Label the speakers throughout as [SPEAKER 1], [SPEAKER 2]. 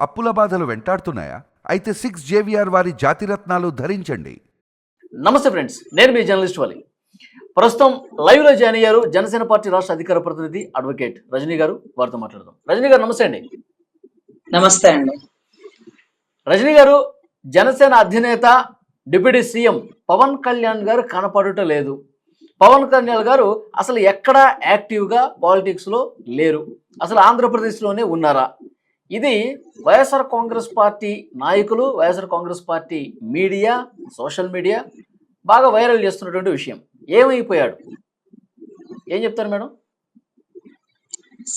[SPEAKER 1] అప్పుల బాధలు వెంటాడుతున్నాయా? అయితే సిక్స్ జేవిఆర్ వారి జాతిరత్నాలు ధరించండి.
[SPEAKER 2] నమస్తే ఫ్రెండ్స్ నేను మీ జర్నలిస్ట్ వాలి. ప్రస్తుతం లైవ్లో జాయిన్ అయ్యారు జనసేన పార్టీ రాష్ట్ర అధికార ప్రతినిధి అడ్వకేట్ రజనీ గారు. వారితో మాట్లాడదాం. రజనీ గారు నమస్తే అండి.
[SPEAKER 3] నమస్తే అండి.
[SPEAKER 2] రజనీ గారు జనసేన అధినేత డిప్యూటీ సీఎం పవన్ కళ్యాణ్ గారు కనపడుట లేదు. పవన్ కళ్యాణ్ గారు అసలు ఎక్కడ యాక్టివ్గా పాలిటిక్స్లో లేరు. అసలు ఆంధ్రప్రదేశ్లోనే ఉన్నారా? ఇది వైఎస్ఆర్ కాంగ్రెస్ పార్టీ నాయకులు YSR Congress party media social media బాగా వైరల్ చేస్తున్నటువంటి విషయం. ఏమైపోయాడు? ఏం చెప్తారు మేడం?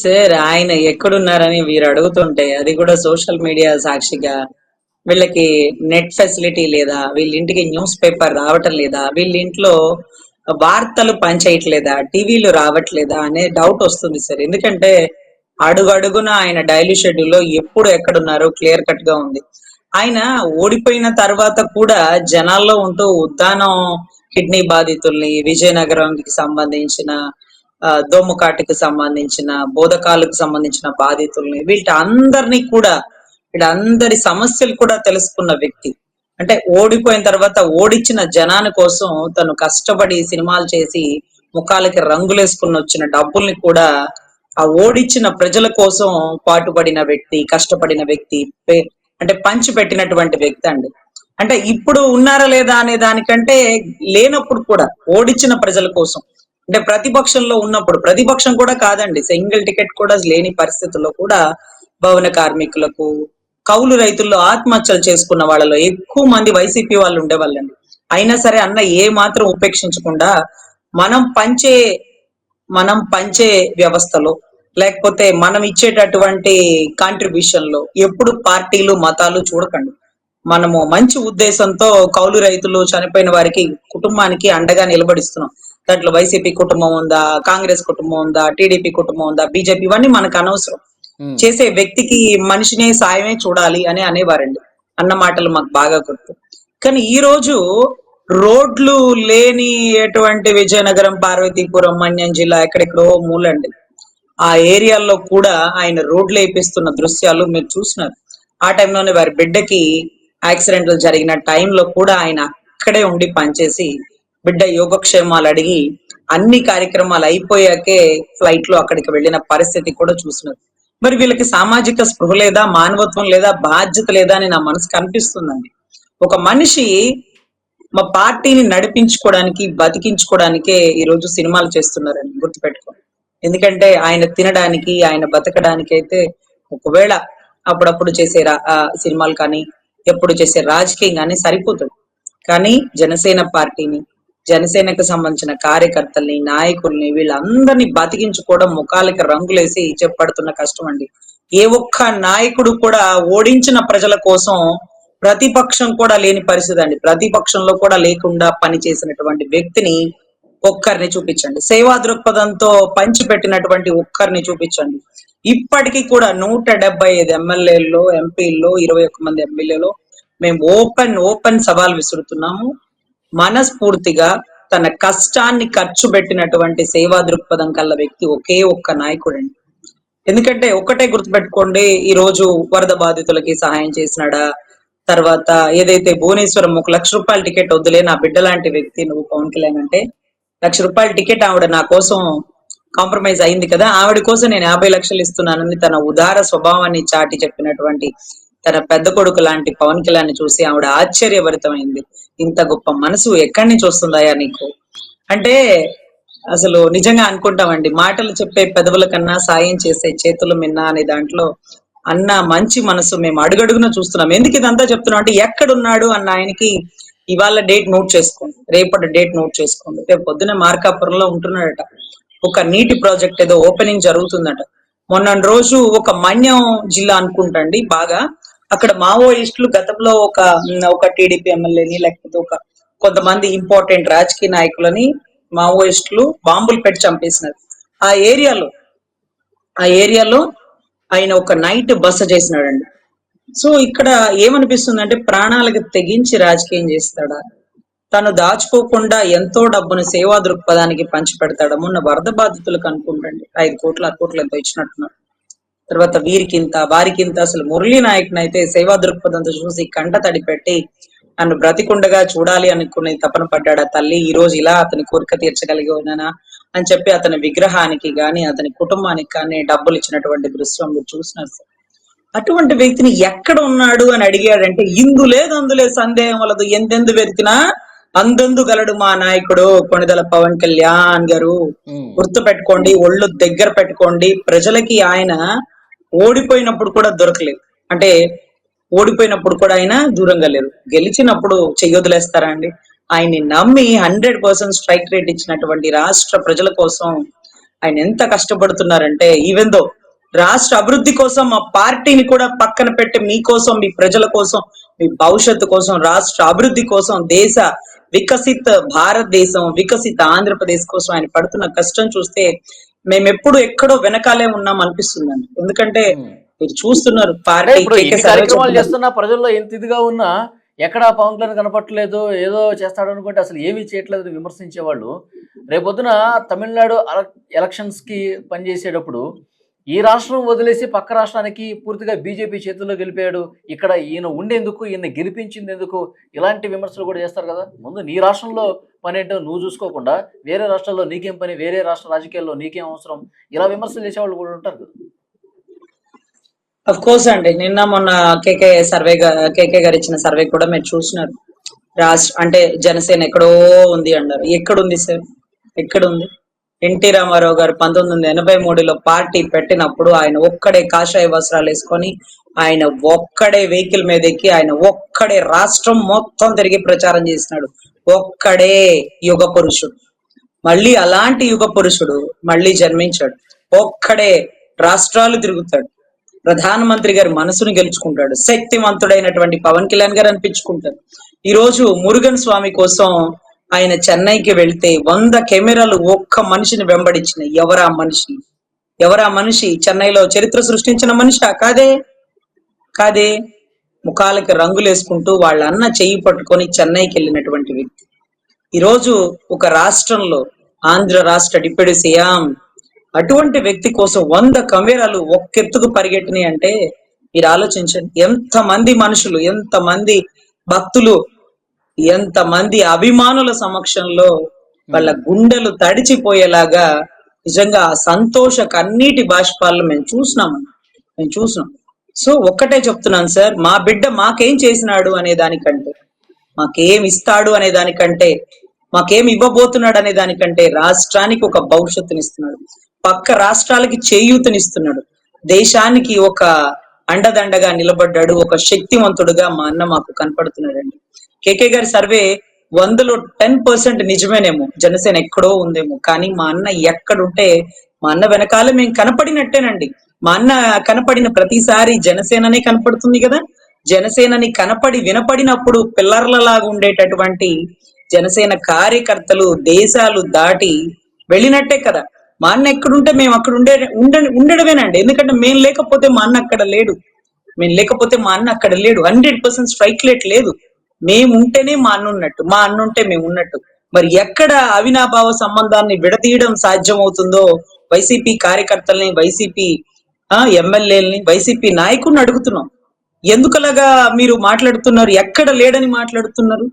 [SPEAKER 3] సార్ ఆయన ఎక్కడున్నారని వీరు అడుగుతుంటే అది కూడా సోషల్ మీడియా సాక్షిగా వీళ్ళకి నెట్ ఫెసిలిటీ లేదా వీళ్ళ ఇంటికి న్యూస్ పేపర్ రావటం లేదా వీళ్ళ ఇంట్లో వార్తలు పనిచేయట్లేదా టీవీలు రావట్లేదా అనే డౌట్ వస్తుంది సార్. ఎందుకంటే అడుగు అడుగున ఆయన డైలీ షెడ్యూల్లో ఎప్పుడు ఎక్కడున్నారో క్లియర్ కట్గా ఉంది. ఆయన ఓడిపోయిన తర్వాత కూడా జనాల్లో ఉంటూ ఉద్దానం కిడ్నీ బాధితుల్ని విజయనగరంకి సంబంధించిన దోమకాటికి సంబంధించిన బోధకాలకు సంబంధించిన బాధితుల్ని వీటి అందరినీ కూడా వీళ్ళందరి సమస్యలు కూడా తెలుసుకున్న వ్యక్తి. అంటే ఓడిపోయిన తర్వాత ఓడిచ్చిన జనాని కోసం తను కష్టపడి సినిమాలు చేసి ముఖాలకి రంగులేసుకుని వచ్చిన డబ్బుల్ని కూడా ఆ ఓడిచ్చిన ప్రజల కోసం పాటుపడిన వ్యక్తి కష్టపడిన వ్యక్తి అంటే పంచి పెట్టినటువంటి వ్యక్తి అండి. అంటే ఇప్పుడు ఉన్నారా లేదా అనే దానికంటే లేనప్పుడు కూడా ఓడిచ్చిన ప్రజల కోసం అంటే ప్రతిపక్షంలో ఉన్నప్పుడు ప్రతిపక్షం కూడా కాదండి సింగిల్ టికెట్ కూడా లేని పరిస్థితుల్లో కూడా భవన కార్మికులకు కౌలు రైతుల్లో ఆత్మహత్యలు చేసుకున్న వాళ్ళలో ఎక్కువ మంది వైసీపీ వాళ్ళు ఉండేవాళ్ళండి. అయినా సరే అన్న ఏ మాత్రం ఉపేక్షించకుండా మనం పంచే మనం పంచే వ్యవస్థలో లేకపోతే మనం ఇచ్చేటటువంటి కాంట్రిబ్యూషన్లో ఎప్పుడు పార్టీలు మతాలు చూడకండి. మనము మంచి ఉద్దేశంతో కౌలు రైతులు చనిపోయిన వారికి కుటుంబానికి అండగా నిలబడిస్తున్నాం. దాంట్లో వైసీపీ కుటుంబం ఉందా కాంగ్రెస్ కుటుంబం ఉందా టీడీపీ కుటుంబం ఉందా బీజేపీ ఇవన్నీ మనకు అనవసరం. చేసే వ్యక్తికి మనిషిని సాయమే చూడాలి అని అనేవారండి. అన్న మాటలు మాకు బాగా గుర్తు. కానీ ఈ రోజు రోడ్లు లేని ఎటువంటి విజయనగరం పార్వతీపురం మన్యం జిల్లా ఎక్కడెక్కడో మూలండి. ఆ ఏరియాల్లో కూడా ఆయన రోడ్లు వేపిస్తున్న దృశ్యాలు మీరు చూసినారు. ఆ టైంలోనే వారి బిడ్డకి యాక్సిడెంట్లు జరిగిన టైంలో కూడా ఆయన అక్కడే ఉండి పనిచేసి బిడ్డ యోగక్షేమాలు అడిగి అన్ని కార్యక్రమాలు అయిపోయాకే ఫ్లైట్లో అక్కడికి వెళ్ళిన పరిస్థితి కూడా చూసినారు. మరి వీళ్ళకి సామాజిక స్పృహ లేదా మానవత్వం లేదా బాధ్యత లేదా అని నా మనసుకు అనిపిస్తుందండి. ఒక మనిషి మా పార్టీని నడిపించుకోవడానికి బతికించుకోవడానికే ఈ రోజు సినిమాలు చేస్తున్నారని గుర్తుపెట్టుకోండి ఎందుకంటే ఆయన తినడానికి ఆయన బతకడానికి అయితే ఒకవేళ అప్పుడప్పుడు చేసే సినిమాలు కానీ ఎప్పుడు చేసే రాజకీయం కానీ సరిపోతుంది. కానీ జనసేన పార్టీని జనసేనకు సంబంధించిన కార్యకర్తల్ని నాయకుల్ని వీళ్ళందరినీ బతికించుకోవడం ముఖాలకి రంగులేసి చెప్పడుతున్న కష్టం అండి ఏ ఒక్క నాయకుడు కూడా ఓడించిన ప్రజల కోసం ప్రతిపక్షం కూడా లేని పరిస్థితి అండి. ప్రతిపక్షంలో కూడా లేకుండా పనిచేసినటువంటి వ్యక్తిని ఒక్కరిని చూపించండి. సేవా దృక్పథంతో పంచి పెట్టినటువంటి ఒక్కరిని చూపించండి. ఇప్పటికీ కూడా నూట డెబ్బై ఐదు ఎమ్మెల్యేల్లో ఎంపీల్లో ఇరవై ఒక్క మంది ఎమ్మెల్యేలో మేము ఓపెన్ ఓపెన్ సవాల్ విసురుతున్నాము. మనస్ఫూర్తిగా తన కష్టాన్ని ఖర్చు పెట్టినటువంటి సేవా దృక్పథం కల్ల వ్యక్తి ఒకే ఒక్క నాయకుడండి. ఎందుకంటే ఒకటే గుర్తుపెట్టుకోండి ఈ రోజు వరద బాధితులకి సహాయం చేసినాడా తర్వాత ఏదైతే భువనేశ్వరం ఒక లక్ష రూపాయల టికెట్ వద్దులే నా బిడ్డ లాంటి వ్యక్తి నువ్వు పవన్ కళ్యాణ్ అంటే లక్ష రూపాయల టికెట్ ఆవిడ నా కోసం కాంప్రమైజ్ అయింది కదా ఆవిడ కోసం నేను యాభై లక్షలు ఇస్తున్నానని తన ఉదార స్వభావాన్ని చాటి చెప్పినటువంటి తన పెద్ద కొడుకు లాంటి పవన్ కళ్యాణ్ చూసి ఆవిడ ఆశ్చర్యభరితమైంది. ఇంత గొప్ప మనసు ఎక్కడి నుంచి వస్తుందయా నీకు? అంటే అసలు నిజంగా అనుకుంటామండి మాటలు చెప్పే పెదవుల కన్నా సాయం చేసే చేతులు మిన్న అనే దాంట్లో అన్న మంచి మనసు మేము అడుగడుగున చూస్తున్నాం. ఎందుకు ఇదంతా చెప్తున్నాం అంటే ఎక్కడున్నాడు అన్న ఆయనకి ఇవాళ డేట్ నోట్ చేసుకోండి. రేపటి డేట్ నోట్ చేసుకోండి. రేపు పొద్దున మార్కాపురంలో ఉంటున్నాడట. ఒక నీటి ప్రాజెక్ట్ ఏదో ఓపెనింగ్ జరుగుతుందట. మొన్న రోజు ఒక మన్యం జిల్లా అనుకుంటండి బాగా. అక్కడ మావోయిస్టులు గతంలో ఒక ఒక టీడీపీ ఎమ్మెల్యేని లేకపోతే ఒక కొంతమంది ఇంపార్టెంట్ రాజకీయ నాయకులని మావోయిస్టులు బాంబులు పెట్టి చంపేసినారు. ఆ ఏరియాలో ఆ ఏరియాలో ఆయన ఒక నైట్ బస చేసినాడండి. సో ఇక్కడ ఏమనిపిస్తుంది అంటే ప్రాణాలకు తెగించి రాజకీయం చేస్తాడా? తను దాచుకోకుండా ఎంతో డబ్బును సేవా దృక్పథానికి పంచిపెడతాడు? మొన్న వరద బాధితులకు అనుకుంటండి. ఐదు కోట్ల ఆరు కోట్లు ఎంతో ఇచ్చినట్టున్నారు. తర్వాత వీరికింత వారికింత అసలు మురళీ నాయక్ అయితే సేవా దృక్పథంతో చూసి కంట తడిపెట్టి నన్ను బ్రతికుండగా చూడాలి అనుకునే తపన పడ్డాడు ఆ తల్లి? ఈ రోజు ఇలా అతని కోరిక తీర్చగలిగి ఉన్నానా? అని చెప్పి అతని విగ్రహానికి గాని అతని కుటుంబానికి కానీ డబ్బులు ఇచ్చినటువంటి దృశ్యం మీరు చూసినారు సార్ అటువంటి వ్యక్తిని ఎక్కడ ఉన్నాడు అని అడిగాడంటే ఇందు లేదు అందు లేదు సందేహం వలదు. ఎందెందు వెతికినా అందందు గలడు మా నాయకుడు కొణిదల పవన్ కళ్యాణ్ గారు. గుర్తు పెట్టుకోండి ఒళ్ళు దగ్గర పెట్టుకోండి. ప్రజలకి ఆయన ఓడిపోయినప్పుడు కూడా దొరకలేదు. అంటే ఓడిపోయినప్పుడు కూడా ఆయన దూరంగా లేరు. గెలిచినప్పుడు చెయ్యొదిలేస్తారా అండి? ఆయన్ని నమ్మి హండ్రెడ్ పర్సెంట్ స్ట్రైక్ రేట్ ఇచ్చినటువంటి రాష్ట్ర ప్రజల కోసం ఆయన ఎంత కష్టపడుతున్నారంటే ఈవెన్ దో రాష్ట్ర అభివృద్ధి కోసం మా పార్టీని కూడా పక్కన పెట్టి మీకోసం మీ ప్రజల కోసం మీ భవిష్యత్తు కోసం రాష్ట్ర అభివృద్ధి కోసం దేశ వికసిత్ భారతదేశం వికసిత ఆంధ్రప్రదేశ్ కోసం ఆయన పడుతున్న కష్టం చూస్తే మేము ఎప్పుడు ఎక్కడో వెనకాలే ఉన్నాం అనిపిస్తుందండి ఎందుకంటే. మీరు చూస్తున్నారు పార్టీ.
[SPEAKER 2] చేస్తున్నా ప్రజల్లో ఎంత ఇదిగా ఉన్నా ఎక్కడ పవన్ కళ్యాణ్ కనపట్లేదు ఏదో చేస్తాడు అనుకుంటే అసలు ఏమీ చేయట్లేదు అని విమర్శించేవాళ్ళు. రేపొద్దున తమిళనాడు ఎలక్షన్స్కి పనిచేసేటప్పుడు ఈ రాష్ట్రం వదిలేసి పక్క రాష్ట్రానికి పూర్తిగా బీజేపీ చేతుల్లో గెలిపాడు. ఇక్కడ ఈయన ఉండేందుకు ఈయన గెలిపించింది ఎందుకు ఇలాంటి విమర్శలు కూడా చేస్తారు కదా. ముందు నీ రాష్ట్రంలో పని ఏంటో నువ్వు చూసుకోకుండా వేరే రాష్ట్రాల్లో నీకేం పని వేరే రాష్ట్ర రాజకీయాల్లో నీకేం అవసరం ఇలా విమర్శలు చేసేవాళ్ళు కూడా ఉంటారు కదా.
[SPEAKER 3] అఫ్ కోర్స్ అండి. నిన్న మొన్న కేకే సర్వే కేకే గారు ఇచ్చిన సర్వే కూడా మీరు చూసినారు. రాష్ట్ర అంటే జనసేన ఎక్కడో ఉంది అన్నారు ఎక్కడుంది సార్? ఎక్కడుంది? ఎన్టీ రామారావు గారు పంతొమ్మిది వందల ఎనభై మూడులో పార్టీ పెట్టినప్పుడు ఆయన ఒక్కడే కాషాయ వస్త్రాలు వేసుకొని ఆయన ఒక్కడే వెహికల్ మీద ఎక్కి ఆయన ఒక్కడే రాష్ట్రం మొత్తం తిరిగి ప్రచారం చేసినాడు. ఒక్కడే యుగ పురుషుడు. మళ్ళీ అలాంటి యుగ పురుషుడు మళ్ళీ జన్మించాడు. ఒక్కడే రాష్ట్రాలు తిరుగుతాడు. ప్రధానమంత్రి గారి మనసును గెలుచుకుంటాడు. శక్తివంతుడైనటువంటి పవన్ కళ్యాణ్ గారు అనిపించుకుంటారు. ఈ రోజు మురుగన్ స్వామి కోసం ఆయన చెన్నైకి వెళ్తే వంద కెమెరాలు ఒక్క మనిషిని వెంబడించినాయి ఎవరా మనిషి? ఎవరా మనిషి? చెన్నైలో చరిత్ర సృష్టించిన మనిషి? కాదే? కాదే? ముఖాలకి రంగులు వేసుకుంటూ వాళ్ళ అన్న చెయ్యి పట్టుకొని చెన్నైకి వెళ్ళినటువంటి వ్యక్తి. ఈరోజు ఒక రాష్ట్రంలో ఆంధ్ర రాష్ట్ర డిప్యూటీ సీఎం అటువంటి వ్యక్తి కోసం వంద కెమెరాలు ఒక్కెత్తుకు పరిగెట్టినాయి అంటే మీరు ఆలోచించండి. ఎంత మంది మనుషులు ఎంత మంది భక్తులు ఎంత మంది అభిమానుల సమక్షంలో వాళ్ళ గుండెలు తడిచిపోయేలాగా నిజంగా ఆ సంతోష కన్నీటి బాష్పాలను మేము చూసినాం. మేము చూసినాం. సో ఒక్కటే చెప్తున్నాను సార్ మా బిడ్డ మాకేం చేసినాడు అనే దానికంటే మాకేం ఇస్తాడు అనే దానికంటే మాకేం ఇవ్వబోతున్నాడు అనే దానికంటే రాష్ట్రానికి ఒక భవిష్యత్తునిస్తున్నాడు పక్క రాష్ట్రాలకి చేయూతనిస్తున్నాడు. దేశానికి ఒక అండదండగా నిలబడ్డాడు ఒక శక్తివంతుడుగా మా అన్న మాకు కనపడుతున్నాడండి. కేకే గారి సర్వే వందలో టెన్ పర్సెంట్ నిజమేనేమో జనసేన ఎక్కడో ఉందేమో కానీ మా అన్న ఎక్కడుంటే మా అన్న వెనకాల మేము కనపడినట్టేనండి. మా అన్న కనపడిన ప్రతిసారి జనసేననే కనపడుతుంది కదా? జనసేనని కనపడి వినపడినప్పుడు పిల్లర్లలాగా ఉండేటటువంటి జనసేన కార్యకర్తలు దేశాలు దాటి వెళ్ళినట్టే కదా? మా అన్న ఎక్కడుంటే మేము అక్కడ ఉండే ఉండ ఉండడమేనండి. ఎందుకంటే మేము లేకపోతే మా అన్న అక్కడ లేడు. మేము లేకపోతే మా అన్న అక్కడ లేడు. హండ్రెడ్ పర్సెంట్ స్ట్రైక్ రేట్ లేదు. మేము ఉంటేనే మా అన్న ఉన్నట్టు. మా అన్న ఉంటే మేము ఉన్నట్టు. మరి ఎక్కడ అవినాభావ సంబంధాన్ని విడదీయడం సాధ్యం అవుతుందో వైసీపీ కార్యకర్తల్ని వైసీపీ ఎమ్మెల్యేలని వైసీపీ నాయకుడిని అడుగుతున్నాం. ఎందుకలాగా మీరు మాట్లాడుతున్నారు? ఎక్కడ లేడని మాట్లాడుతున్నారు?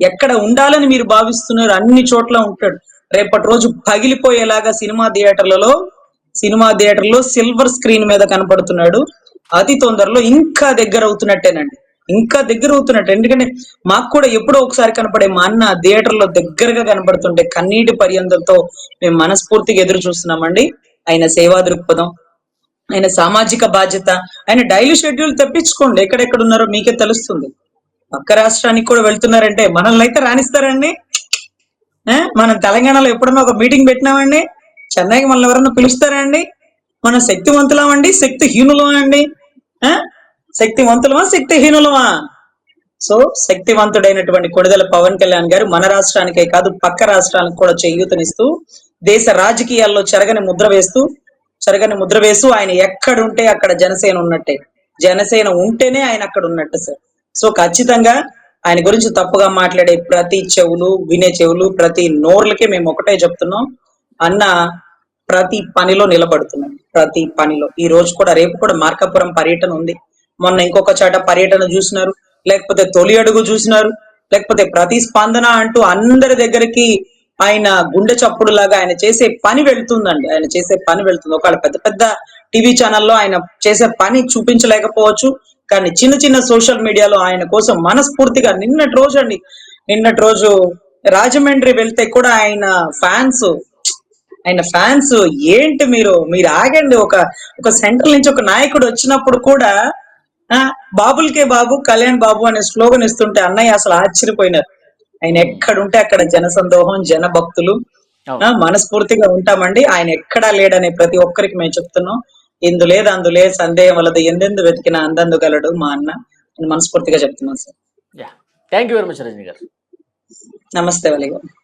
[SPEAKER 3] ఎక్కడ ఉండాలని మీరు భావిస్తున్నారు? అన్ని చోట్ల ఉంటాడు. రేపటి రోజు పగిలిపోయేలాగా సినిమా థియేటర్లలో సినిమా థియేటర్లో సిల్వర్ స్క్రీన్ మీద కనపడుతున్నాడు. అతి తొందరలో ఇంకా దగ్గర అవుతున్నట్టేనండి. ఇంకా దగ్గర అవుతున్నట్టు. ఎందుకంటే మాకు కూడా ఎప్పుడో ఒకసారి కనపడే మా అన్న థియేటర్లో దగ్గరగా కనపడుతుంటే కన్నీటి పర్యంతంతో మేము మనస్ఫూర్తిగా ఎదురు చూస్తున్నామండి. ఆయన సేవా దృక్పథం ఆయన సామాజిక బాధ్యత ఆయన డైలీ షెడ్యూల్ తెప్పించుకోండి. ఎక్కడెక్కడ ఉన్నారో మీకే తెలుస్తుంది. పక్క రాష్ట్రానికి కూడా వెళ్తున్నారంటే మనల్ని అయితే రాణిస్తారండి. మనం తెలంగాణలో ఎప్పుడన్నా ఒక మీటింగ్ పెట్టినామండి? చెన్నైకి మనల్ని ఎవరన్నా పిలుస్తారండి మనం శక్తివంతులమండి శక్తి హీనులమా అండి. ఆ? శక్తివంతులమా శక్తిహీనులమా? సో శక్తివంతుడైనటువంటి కొడిదల పవన్ కళ్యాణ్ గారు మన రాష్ట్రానికే కాదు పక్క రాష్ట్రానికి కూడా చేయూతనిస్తూ దేశ రాజకీయాల్లో చెరగని ముద్ర వేస్తూ చెరగని ముద్ర వేస్తూ ఆయన ఎక్కడుంటే అక్కడ జనసేన ఉన్నట్టే. జనసేన ఉంటేనే ఆయన అక్కడ ఉన్నట్టు సార్. సో ఖచ్చితంగా ఆయన గురించి తప్పుగా మాట్లాడే ప్రతి చెవులు వినే చెవులు ప్రతి నోర్లకి మేము ఒకటే చెప్తున్నాం. అన్న ప్రతి పనిలో నిలబడుతున్నాం. ప్రతి పనిలో. ఈ రోజు కూడా రేపు కూడా మార్కాపురం పర్యటన ఉంది. మొన్న ఇంకొక చాట పర్యటన చూసినారు. లేకపోతే తొలి అడుగు చూసినారు. లేకపోతే ప్రతి స్పందన అంటూ అందరి దగ్గరికి ఆయన గుండె చప్పుడు లాగా ఆయన చేసే పని వెళ్తుందండి. ఆయన చేసే పని వెళ్తుంది. ఒకవేళ పెద్ద పెద్ద టీవీ ఛానల్లో ఆయన చేసే పని చూపించలేకపోవచ్చు. కానీ చిన్న చిన్న సోషల్ మీడియాలో ఆయన కోసం మనస్ఫూర్తిగా నిన్నటి రోజు అండి నిన్నటి రోజు రాజమండ్రి వెళ్తే కూడా ఆయన ఫ్యాన్స్ ఆయన ఫ్యాన్స్ ఏంటి మీరు మీరు ఆగండి. ఒక ఒక సెంటర్ నుంచి ఒక నాయకుడు వచ్చినప్పుడు కూడా బాబులకే బాబు కళ్యాణ్ బాబు అనే స్లోగన్ ఇస్తుంటే అన్నయ్య అసలు ఆశ్చర్యపోయినారు. ఆయన ఎక్కడుంటే అక్కడ జన సందోహం జన భక్తులు. మనస్ఫూర్తిగా ఉంటామండి. ఆయన ఎక్కడా లేడనే ప్రతి ఒక్కరికి మేము చెప్తున్నాం. ఇందు లేదు అందు లేదు సందేహం వలదు ఎందెందు వెతికిన అందందు గలడు మా అన్న అని మనస్ఫూర్తిగా చెప్తున్నాం sir.
[SPEAKER 2] Yeah. Thank you very much Rajani గారు.
[SPEAKER 3] నమస్తే వలి గారు.